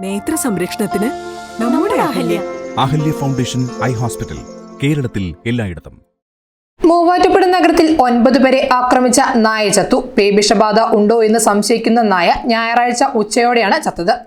നേത്ര സംരക്ഷണത്തിന് നമ്മുടെ Ahalya. Ahalya. Foundation eye hospital കേരളത്തിൽ എല്ലായിടത്തും. മൂവാറ്റുപുഴ നഗരത്തിൽ ഒൻപത് പേരെ ആക്രമിച്ച നായ ചത്തു. പേവിഷബാധ ഉണ്ടോ എന്ന് സംശയിക്കുന്ന നായ ഞായറാഴ്ച ഉച്ചയോടെയാണ് ചത്തത്.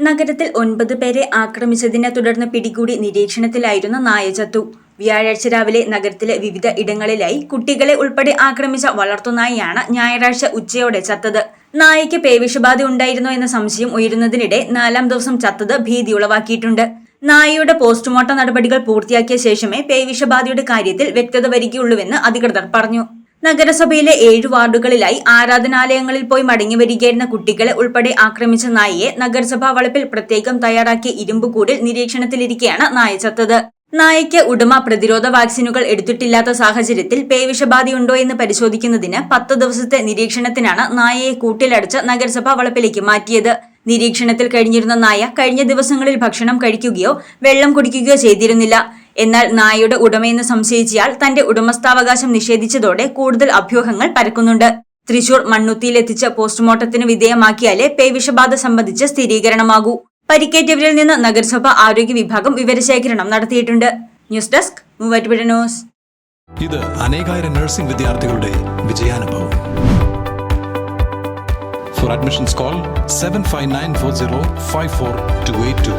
നഗരത്തിൽ ഒൻപത് പേരെ ആക്രമിച്ചതിനെ തുടർന്ന് പിടികൂടി നിരീക്ഷണത്തിലായിരുന്ന നായ ചത്തു. വ്യാഴാഴ്ച രാവിലെ നഗരത്തിലെ വിവിധ ഇടങ്ങളിലായി കുട്ടികളെ ഉൾപ്പെടെ ആക്രമിച്ച വളർത്തുനായിയാണ് ഞായറാഴ്ച ഉച്ചയോടെ ചത്തത്. നായയ്ക്ക് പേവിഷബാധ ഉണ്ടായിരുന്നോ എന്ന സംശയം ഉയരുന്നതിനിടെ നാലാം ദിവസം ചത്തത് ഭീതി ഉളവാക്കിയിട്ടുണ്ട്. നായയുടെ പോസ്റ്റ്മോർട്ടം നടപടികൾ പൂർത്തിയാക്കിയ ശേഷമേ പേവിഷബാധയുടെ കാര്യത്തിൽ വ്യക്തത വരികയുള്ളൂവെന്ന് അധികൃതർ പറഞ്ഞു. നഗരസഭയിലെ ഏഴ് വാർഡുകളിലായി ആരാധനാലയങ്ങളിൽ പോയി മടങ്ങി വരികയായിരുന്ന കുട്ടികളെ ഉൾപ്പെടെ ആക്രമിച്ച നായയെ നഗരസഭാ വളപ്പിൽ പ്രത്യേകം തയ്യാറാക്കിയ ഇരുമ്പുകൂടിൽ നിരീക്ഷണത്തിലിരിക്കെയാണ് നായ ചത്തത്. നായയ്ക്ക് ഉടമ പ്രതിരോധ വാക്സിനുകൾ എടുത്തിട്ടില്ലാത്ത സാഹചര്യത്തിൽ പേവിഷബാധയുണ്ടോ എന്ന് പരിശോധിക്കുന്നതിന് പത്ത് ദിവസത്തെ നിരീക്ഷണത്തിനാണ് നായയെ കൂട്ടിലടച്ച് നഗരസഭ വളപ്പിലേക്ക് മാറ്റിയത്. നിരീക്ഷണത്തിൽ കഴിഞ്ഞിരുന്ന നായ കഴിഞ്ഞ ദിവസങ്ങളിൽ ഭക്ഷണം കഴിക്കുകയോ വെള്ളം കുടിക്കുകയോ ചെയ്തിരുന്നില്ല. എന്നാൽ നായയുടെ ഉടമയെന്ന് സംശയിച്ചയാൾ തന്റെ ഉടമസ്ഥാവകാശം നിഷേധിച്ചതോടെ കൂടുതൽ അഭ്യൂഹങ്ങൾ പരക്കുന്നുണ്ട്. തൃശൂർ മണ്ണുത്തിയിലെത്തിച്ച് പോസ്റ്റ്മോർട്ടത്തിന് വിധേയമാക്കിയാലേ പേവിഷബാധ സംബന്ധിച്ച് സ്ഥിരീകരണമാകൂ. പരിക്കേറ്റവരിൽ നിന്ന് നഗരസഭ ആരോഗ്യ വിഭാഗം വിവരശേഖരണം നടത്തിയിട്ടുണ്ട്. News desk Muvattupuzha news. ഇത് അനേകായിരം നഴ്സിംഗ് വിദ്യാർത്ഥികളുടെ വിജയാനുഭവം. For admissions call seven five nine four zero five four two eight two